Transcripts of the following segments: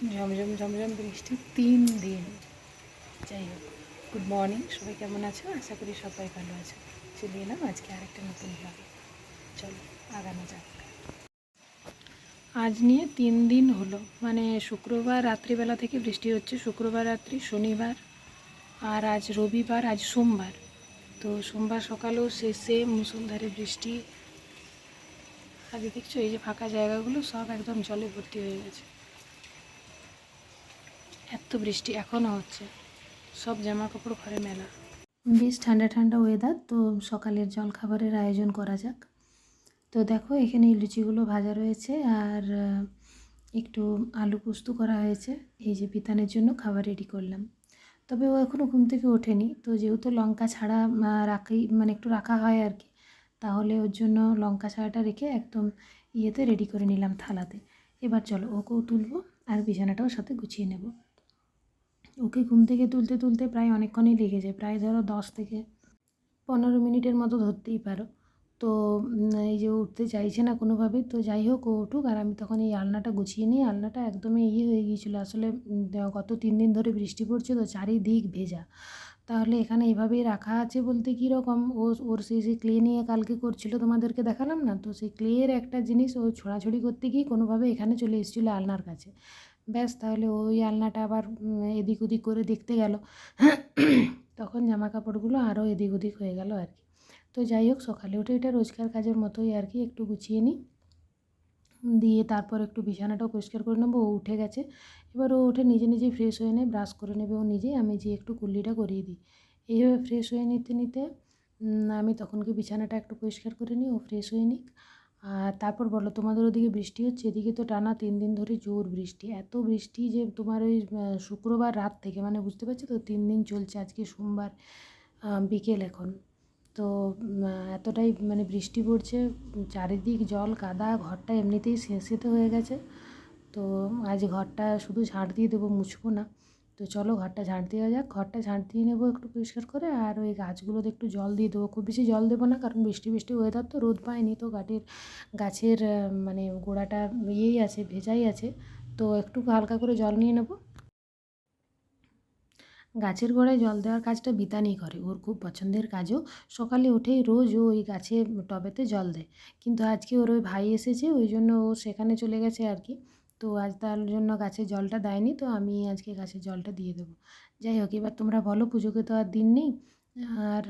ঝমঝম ঝমঝম বৃষ্টি তিন দিন। যাই হোক গুড মর্নিং সবাই কেমন আছো? আশা করি সবাই ভালো আছো। চলে এলাম আজকে আরেকটা নতুন ব্লগে চলো, আগানো যাক। আজ নিয়ে তিন দিন হলো। মানে শুক্রবার রাত্রিবেলা থেকে বৃষ্টি হচ্ছে। শুক্রবার রাত্রি, শনিবার আর আজ রবিবার, আজ সোমবার। তো সোমবার সকালেও শেষে মুসলধারে বৃষ্টি। আগে দেখছ, এই যে ফাঁকা জায়গাগুলো সব একদম জলে ভর্তি হয়ে গেছে। এত বৃষ্টি এখনও হচ্ছে। সব জামা কাপড় ঘরে মেলা। বেশ ঠান্ডা ঠান্ডা ওয়েদার তো সকালের জলখাবারের আয়োজন করা যাক। তো দেখো, এখানে লুচিগুলো ভাজা রয়েছে আর একটু আলু পোস্ত করা হয়েছে। এই যে পিতানের জন্য খাবার রেডি করলাম। তবে ও এখনও ঘুম থেকে ওঠেনি। তো যেহেতু লঙ্কা ছাড়া রাখি মানে একটু রাখা হয় আর কি, তাহলে ওর জন্য লঙ্কা ছাড়াটা রেখে একদম ইয়েতে রেডি করে নিলাম থালাতে। এবার চলো ওকেও তুলবো আর বিছানাটাও সাথে গুছিয়ে নেব। ওকে ঘুম থেকে তুলতে তুলতে প্রায় অনেকক্ষণই লেগে যায়। প্রায় ধরো দশ থেকে পনেরো মিনিটের মতো ধরতেই পারো। তো এই যে উঠতে চাইছে না কোনোভাবে, তো যাই হোক ও উঠুক আর আমি তখন এই আলনাটা গুছিয়ে নিই। আলনাটা একদমই ইয়ে হয়ে গিয়েছিল। আসলে গত তিন দিন ধরে বৃষ্টি পড়ছে তো চারিদিক ভেজা। তাহলে এখানে এভাবেই রাখা আছে বলতে কীরকম? ও, ওর সেই সেই ক্লে নিয়ে কালকে করছিল তোমাদেরকে দেখালাম না? তো সেই ক্লের একটা জিনিস ও ছোড়াছড়ি করতে গিয়ে কোনোভাবে এখানে চলে এসেছিল আলনার কাছে। ব্যাস তাহলে ওই আলনাটা আবার এদিক ওদিক করে দেখতে গেল। তখন জামা কাপড়গুলো আরও এদিক ওদিক হয়ে গেল আর কি। তো যাই হোক, সকালে উঠে এটা রোজকার কাজের মতোই আর কি, একটু গুছিয়ে নিই। দিয়ে তারপর একটু বিছানাটাও পরিষ্কার করে নেব, ও উঠে গেছে। এবার ও উঠে নিজে নিজেই ফ্রেশ হয়ে নেয় ব্রাশ করে নেবে ও নিজেই, আমি যে একটু কুল্লিটা করিয়ে দিই। এইভাবে ফ্রেশ হয়ে নিতে নিতে আমি তখনকে বিছানাটা একটু পরিষ্কার করে নিই, ও ফ্রেশ হয়ে নিক। আর তারপর বলো তোমাদের ওদিকে বৃষ্টি হচ্ছে? এদিকে তো টানা তিন দিন ধরে জোর বৃষ্টি। এত বৃষ্টি যে তোমার ওই শুক্রবার রাত থেকে মানে বুঝতে পারছ তো, তিন দিন চলছে আজকে সোমবার বিকেল এখন। তো এতটাই মানে বৃষ্টি পড়ছে, চারিদিক জল, কাদা, ঘরটা এমনিতেই সেঁসেতে হয়ে গেছে। তো আজ ঘরটা শুধু ঝাঁট দিয়ে দেবো, মুছবো না। তো চলো ঘরটা ঝাঁট দেওয়া যাক। ঘরটা ঝাঁট দিয়ে নেব একটু পরিষ্কার করে। আর ওই গাছগুলোতে একটু জল দিয়ে দেবো। খুব বেশি জল দেবো না, কারণ বৃষ্টি বৃষ্টি ওয়েদার তো রোদ পায়নি। তো গাটির, গাছের মানে গোড়াটা ইয়েই আছে, ভেজাই আছে। তো একটু হালকা করে জল নিয়ে নেব। গাছের গোড়ায় জল দেওয়ার কাজটা বিতানি করে। ওর খুব পছন্দের কাজও। সকালে উঠেই রোজ ও ওই গাছে টবেতে জল দেয়। কিন্তু আজকে ওর ওই ভাই এসেছে, ওই জন্য ও সেখানে চলে গেছে আর কি। তো আজ তার জন্য গাছে জলটা দেয়নি, তো আমি আজকে গাছে জলটা দিয়ে দেবো। যাই হোক, এবার তোমরা বলো পুজোকে তো আর দিন নেই, আর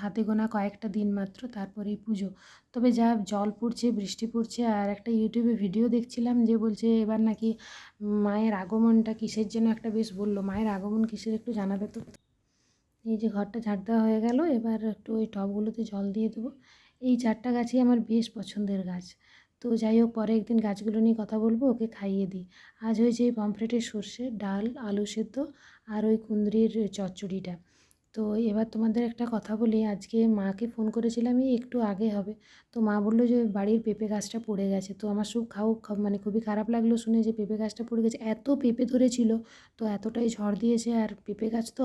হাতে গোনা কয়েকটা দিন মাত্র, তারপরেই পুজো। তবে যা জল পড়ছে, বৃষ্টি পড়ছে, আর একটা ইউটিউবে ভিডিও দেখছিলাম যে বলছে এবার নাকি মায়ের আগমনটা কিসের জন্য একটা বেশ বলল, মায়ের আগমন কিসের একটু জানাবে তো? এই যে ঘরটা ঝাড় দেওয়া হয়ে গেল, এবার একটু ওই টবগুলোতে জল দিয়ে দেবো। এই চারটা গাছই আমার বেশ পছন্দের গাছ। তো যাই হোক পরে একদিন গাছগুলো নিয়ে কথা বলব, ওকে খাইয়ে দিই। আজ হয়েছে এই পমফ্রেটের সর্ষে, ডাল, আলু সেদ্ধ আর ওই কুঁদরির চচ্চড়িটা। তো এবার তোমাদের একটা কথা বলি, আজকে মাকে ফোন করেছিলাম, এই একটু আগে হবে। তো মা বলল যে, বাড়ির পেঁপে গাছটা পড়ে গেছে। তো আমার সব খাও মানে খুবই খারাপ লাগল শুনে যে, পেঁপে গাছটা পড়ে গেছে। এত পেঁপে ধরেছিল, তো এতটাই ঝড় দিয়েছে, আর পেঁপে গাছ তো